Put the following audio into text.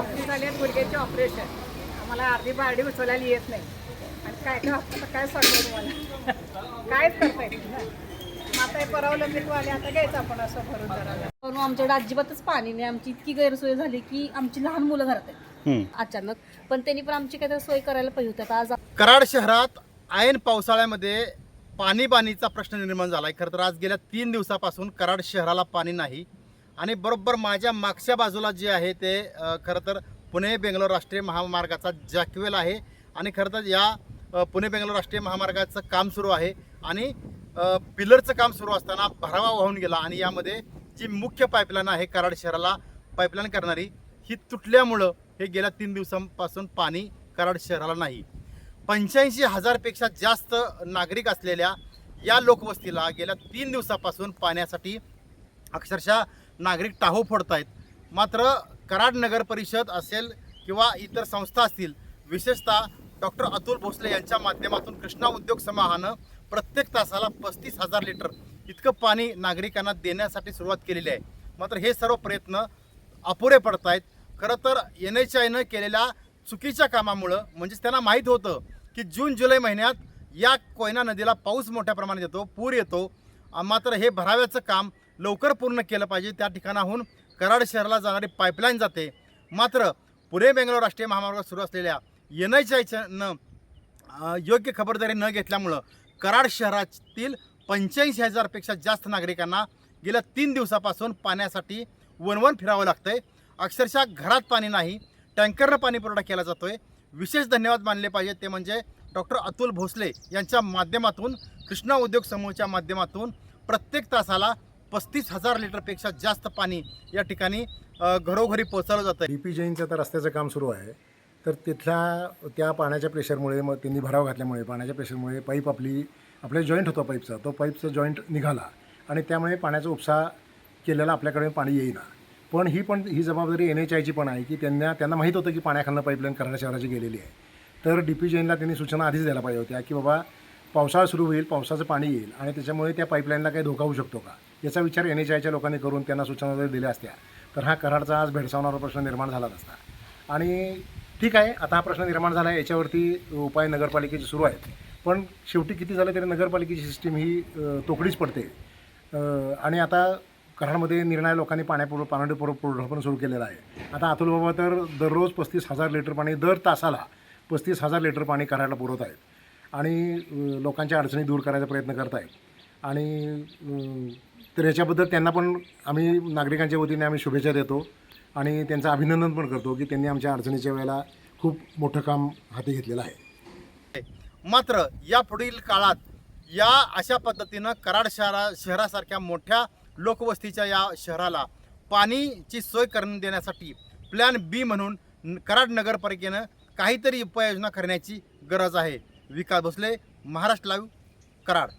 झाले आहेत गुडघ्याचे ऑपरेशन. आम्हाला अर्धी बारडी उचलायला येत नाही. आणि काय काय आता काय सांगतो तुम्हाला? कायच करता येत ना आता हे परावलंबित आले आता घ्यायचं आपण असं भरून जरा पण अमच्याकडे अजिबातच पाणी नाही. आमची इतकी गैरसोय झाली की आमची लहान मुलं घरात आहेत. अचानक. पण त्यांनी पण आमची काहीतरी सोय करायला पाहिजे होती. आता आज कराड शहरात ऐन पावसाळ्यामध्ये पाणी बाणीचा प्रश्न निर्माण झाला आहे खरं तर आज गेल्या तीन दिवसापासून कराड शहराला पाणी नाही आणि बरोबर माझ्या मागच्या बाजूला जे आहे ते खरं तर पुणे बेंगलोर राष्ट्रीय महामार्गाचा जॅकवेल आहे आणि खरं तर या पुणे बेंगलोर राष्ट्रीय महामार्गाचं काम सुरू आहे आणि पिलरचं काम सुरू असताना भरावा वाहून गेला आणि यामध्ये जी मुख्य पाईपलाईन आहे कराड शहराला पाईपलाईन करणारी ही तुटल्यामुळं हे गेल्या तीन दिवसांपासून पाणी कराड शहराला नाही. पंच्याऐंशी हजारपेक्षा जास्त नागरिक असलेल्या या लोकवस्तीला गेल्या तीन दिवसापासून पाण्यासाठी अक्षरशः नागरिक टाहो फोडतायत. आहेत मात्र कराड नगर परिषद असेल किंवा इतर संस्था असतील विशेषतः डॉक्टर अतुल भोसले यांच्या माध्यमातून कृष्णा उद्योग समूहानं प्रत्येक तासाला पस्तीस हजार लिटर इतकं पाणी नागरिकांना देण्यासाठी सुरुवात केलेली आहे. मात्र हे सर्व प्रयत्न अपुरे पडत आहेत खरं तर एन एच आयनं केलेल्या चुकीच्या कामामुळं म्हणजेच त्यांना माहीत होतं की जून जुलै महिन्यात या कोयना नदीला पाऊस मोठ्या प्रमाणात येतो पूर येतो. मात्र हे भराव्याचं काम लवकर पूर्ण केलं पाहिजे. त्या ठिकाणाहून कराड शहराला जाणारी पाईपलाईन जाते. मात्र पुणे बेंगलोर राष्ट्रीय महामार्गावर सुरू असलेल्या एन एच आयच्यानं योग्य खबरदारी न घेतल्यामुळं कराड शहरातील पंच्याऐंशी हजारपेक्षा जास्त नागरिकांना गेल्या तीन दिवसापासून पाण्यासाठी वनवन फिरावं लागतंय. अक्षरशः घरात पाणी नाही टँकरनं पाणी पुरवठा केला जातोय. विशेष धन्यवाद मानले पाहिजे. ते म्हणजे डॉक्टर अतुल भोसले यांच्या माध्यमातून कृष्णा उद्योग समूहाच्या माध्यमातून प्रत्येक तासाला पस्तीस हजार लिटरपेक्षा जास्त पाणी या ठिकाणी घरोघरी पोहोचवलं जातं डी पी जैनचं तर रस्त्याचं काम सुरू आहे. तर तिथल्या त्या पाण्याच्या प्रेशरमुळे मग त्यांनी भराव घातल्यामुळे पाण्याच्या प्रेशरमुळे पाईप आपली आपल्या जॉईंट होता पाईपचा. तो पाईपचा जॉईंट निघाला आणि त्यामुळे पाण्याचा उपसा केलेला आपल्याकडे पाणी येईना. पण ही पण ही जबाबदारी एन एच आयची पण आहे की त्यांना त्यांना माहीत होतं की पाण्याखालनं पाईपलाईन कराड शहराची गेलेली आहे. तर डी पी जैनला त्यांनी सूचना आधीच द्यायला पाहिजे होत्या की बाबा पावसाळा सुरू होईल पावसाचं पाणी येईल आणि त्याच्यामुळे त्या पाईपलाईनला काही धोका होऊ शकतो का? याचा विचार एन एच आयच्या लोकांनी करून त्यांना सूचना जर दिल्या असत्या तर हा कराडचा आज भेडसावणारा प्रश्न निर्माण झाला नसता आणि ठीक आहे आता हा प्रश्न निर्माण झाला आहे याच्यावरती उपाय नगरपालिकेचे सुरू आहेत. पण शेवटी किती झालं तरी नगरपालिकेची सिस्टीम ही तोकडीच पडते. आणि आता कराडमध्ये निर्णय लोकांनी पाण्यापुर पाणी पुरवठा पण सुरू केलेला आहे. आता अतुल बाबा तर दररोज पस्तीस हजार लिटर पाणी दर तासाला पस्तीस हजार लिटर पाणी कराडला पुरवत आहेत. आणि लोकांच्या अडचणी दूर करायचा प्रयत्न करत आहेत आणि तर याच्याबद्दल त्यांना पण आम्ही नागरिकांच्या वतीने आम्ही शुभेच्छा देतो आणि त्यांचं अभिनंदन पण करतो की त्यांनी आमच्या अडचणीच्या वेळेला खूप मोठं काम हाती घेतलेलं आहे. मात्र या पुढील काळात या अशा पद्धतीनं कराड शहरा शहरासारख्या मोठ्या लोकवस्तीच्या या शहराला पाणीची सोय करून देण्यासाठी प्लॅन बी म्हणून कराड नगरपालिकेनं काहीतरी उपाययोजना करण्याची गरज आहे. विकास भोसले महाराष्ट्र लाईव्ह कराड.